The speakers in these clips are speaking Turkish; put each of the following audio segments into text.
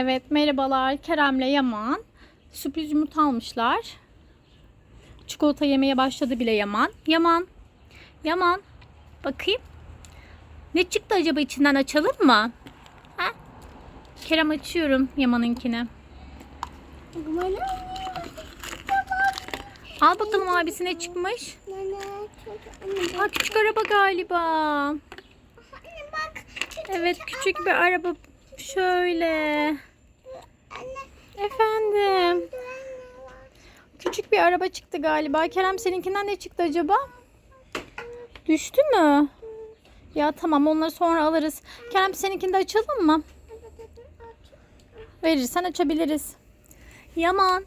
Evet merhabalar Kerem'le Yaman. Sürpriz yumurta almışlar. Çikolata yemeye başladı bile Yaman. Yaman. Yaman. Bakayım. Ne çıktı acaba içinden açalım mı? Ha? Kerem açıyorum Yaman'ınkini. Al bakalım abisi ne çıkmış. Aa, küçük araba galiba. Evet küçük bir araba. Şöyle. Efendim. Küçük bir araba çıktı galiba. Kerem seninkinden ne çıktı acaba? Düştü mü? Ya tamam onları sonra alırız. Kerem seninkini de açalım mı? Verirsen açabiliriz. Yaman.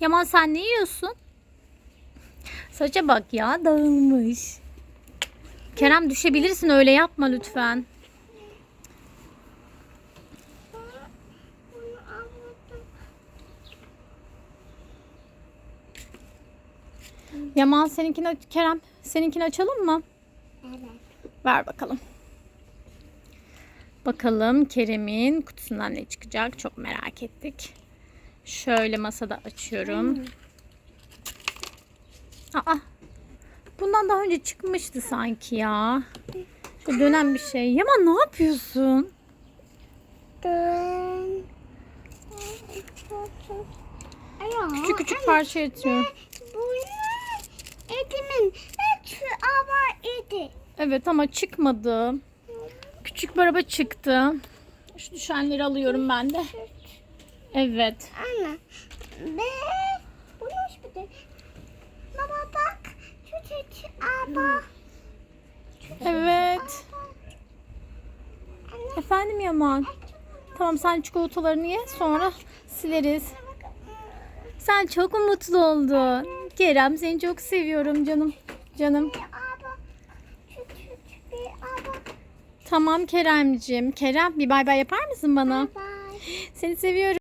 Yaman sen ne yiyorsun? Saça bak ya dağılmış. Kerem düşebilirsin öyle yapma lütfen. Yaman seninkini Kerem seninkini açalım mı? Evet. Ver bakalım. Bakalım Kerem'in kutusundan ne çıkacak çok merak ettik. Şöyle masada açıyorum. Aa, bundan daha önce çıkmıştı sanki ya. Şu dönen bir şey. Yaman ne yapıyorsun? Küçük küçük parça atıyorum. Bunlar Edimin ve şu ama edi. Evet ama çıkmadı. Küçük bir araba çıktı. Şu düşenleri alıyorum ben de. Evet. Anne. Ve bunu bir de. Baba bak. Çiçek araba. Evet. Efendim Yaman. Tamam sen çikolatalarını ye sonra sileriz. Sen çok mu mutlu oldun? Kerem seni çok seviyorum canım. Canım. Tamam Keremcim. Kerem bir bay bay yapar mısın bana? Bye. Seni seviyorum.